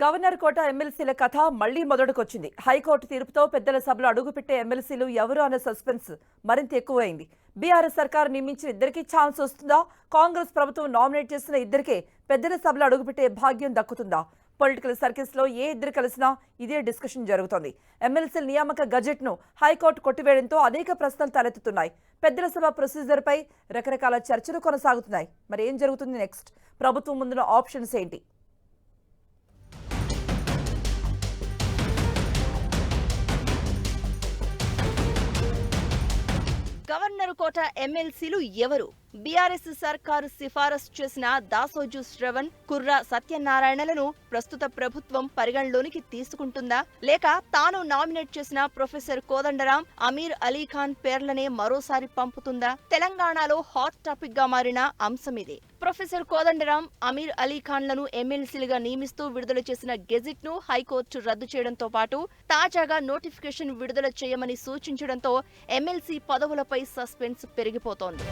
Governor కోట ఎమ్మెల్సీల కథ మళ్ళీ మొదటికొచ్చింది. High court తీర్పుతో పెద్దల సభలో అడుగుపెట్టే ఎమ్మెల్సీలు ఎవరు అన్న సస్పెన్స్ మరింత ఎక్కువైంది. బీఆర్ఎస్ సర్కారు నియమించిన ఇద్దరికి ఛాన్స్ వస్తుందా? కాంగ్రెస్ ప్రభుత్వం నామినేట్ చేసిన ఇద్దరికే పెద్దల సభలో అడుగుపెట్టే భాగ్యం దక్కుతుందా? పొలిటికల్ సర్కిల్స్లో ఏ ఇద్దరు కలిసినా ఇదే డిస్కషన్ జరుగుతోంది. ఎమ్మెల్సీల నియామక గజెట్ను హైకోర్టు కొట్టివేయడంతో అనేక ప్రశ్నలు తలెత్తుతున్నాయి. పెద్దల సభ ప్రొసీజర్పై రకరకాల చర్చలు కొనసాగుతున్నాయి. మరి ఏం జరుగుతుంది నెక్స్ట్? ప్రభుత్వం ముందున ఆప్షన్స్ ఏంటి? గవర్నర్ కోట ఎమ్మెల్సీలు ఎవరు? బీఆర్ఎస్ సర్కారు సిఫారసు చేసిన దాసోజు శ్రవణ్ కుర్ర సత్యనారాయణలను ప్రస్తుత ప్రభుత్వం పరిగణలోనికి తీసుకుంటుందా? లేక తాను నామినేట్ చేసిన ప్రొఫెసర్ కోదండరాం అమీర్ అలీ ఖాన్ పేర్లనే మరోసారి పంపుతుందా? తెలంగాణలో హాట్ టాపిక్గా మారిన అంశం ఇది. ప్రొఫెసర్ కోదండరాం అమీర్ అలీఖాన్లను ఎమ్మెల్సీలుగా నియమిస్తూ విడుదల చేసిన గెజిట్ను హైకోర్టు రద్దు చేయడంతో పాటు తాజాగా నోటిఫికేషన్ విడుదల చేయమని సూచించడంతో ఎమ్మెల్సీ పదవులపై సస్పెన్స్ పెరిగిపోతోంది.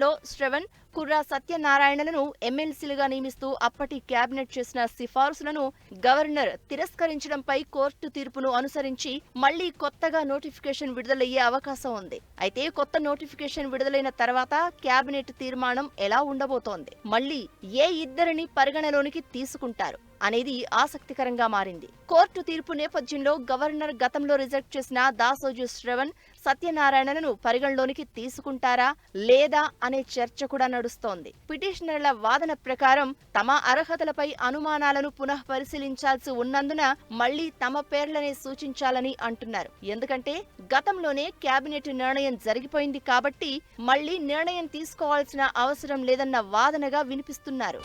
ఎన్నికల్లో శ్రవణ్ కుర్రా సత్యనారాయణలను ఎమ్మెల్సీలుగా నియమిస్తూ అప్పటి కేబినెట్ చేసిన సిఫార్సులను గవర్నర్ తిరస్కరించడంపై కోర్టు తీర్పును అనుసరించి మళ్ళీ కొత్తగా నోటిఫికేషన్ విడుదలయ్యే అవకాశం ఉంది. అయితే కొత్త నోటిఫికేషన్ విడుదలైన తర్వాత కేబినెట్ తీర్మానం ఎలా ఉండబోతోంది? మళ్ళీ ఏ ఇద్దరిని పరిగణలోనికి తీసుకుంటారు? అనేది ఆసక్తికరంగా మారింది. కోర్టు తీర్పు నేపథ్యంలో గవర్నర్ గతంలో రిజెక్ట్ చేసిన దాసోజు శ్రవణ్ సత్యనారాయణను పరిగణలోనికి తీసుకుంటారా లేదా అనే చర్చ కూడా నడుస్తోంది. పిటిషనర్ల వాదన ప్రకారం తమ అర్హతలపై అనుమానాలను పునః పరిశీలించాల్సి ఉన్నందున మళ్ళీ తమ పేర్లనే సూచించాలని అంటున్నారు. ఎందుకంటే గతంలోనే కేబినెట్ నిర్ణయం జరిగిపోయింది కాబట్టి మళ్ళీ నిర్ణయం తీసుకోవాల్సిన అవసరం లేదన్న వాదనగా వినిపిస్తున్నారు.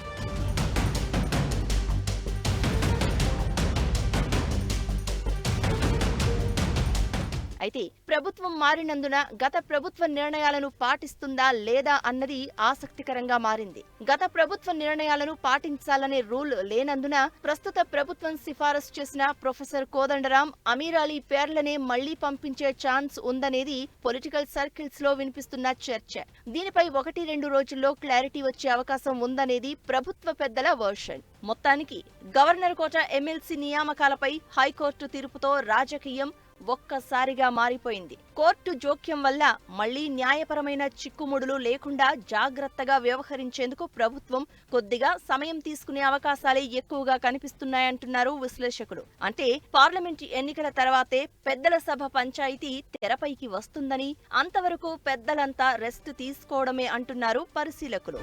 అయితే ప్రభుత్వం మారినందున గత ప్రభుత్వ నిర్ణయాలను పాటిస్తుందా లేదా అన్నది ఆసక్తికరంగా మారింది. గత ప్రభుత్వ నిర్ణయాలను పాటించాలనే రూల్ లేనందున ప్రస్తుత ప్రభుత్వం సిఫారసు చేసిన ప్రొఫెసర్ కోదండరాం అమీర్ అలీ పేర్లనే మళ్ళీ పంపించే ఛాన్స్ ఉందనేది పొలిటికల్ సర్కిల్స్లో వినిపిస్తున్న చర్చ. దీనిపై ఒకటి రెండు రోజుల్లో క్లారిటీ వచ్చే అవకాశం ఉందనేది ప్రభుత్వ పెద్దల వర్షన్. మొత్తానికి గవర్నర్ కోట ఎమ్మెల్సీ నియామకాలపై హైకోర్టు తీర్పుతో రాజకీయం ఒక్కసారిగా మారిపోయింది. కోర్టు జోక్యం వల్ల మళ్ళీ న్యాయపరమైన చిక్కుముడులు లేకుండా జాగ్రత్తగా వ్యవహరించేందుకు ప్రభుత్వం కొద్దిగా సమయం తీసుకునే అవకాశాలే ఎక్కువగా కనిపిస్తున్నాయంటున్నారు విశ్లేషకులు. అంటే పార్లమెంటు ఎన్నికల తర్వాతే పెద్దల సభ పంచాయతీ తెరపైకి వస్తుందని అంతవరకు పెద్దలంతా రెస్ట్ తీసుకోవడమే అంటున్నారు పరిశీలకులు.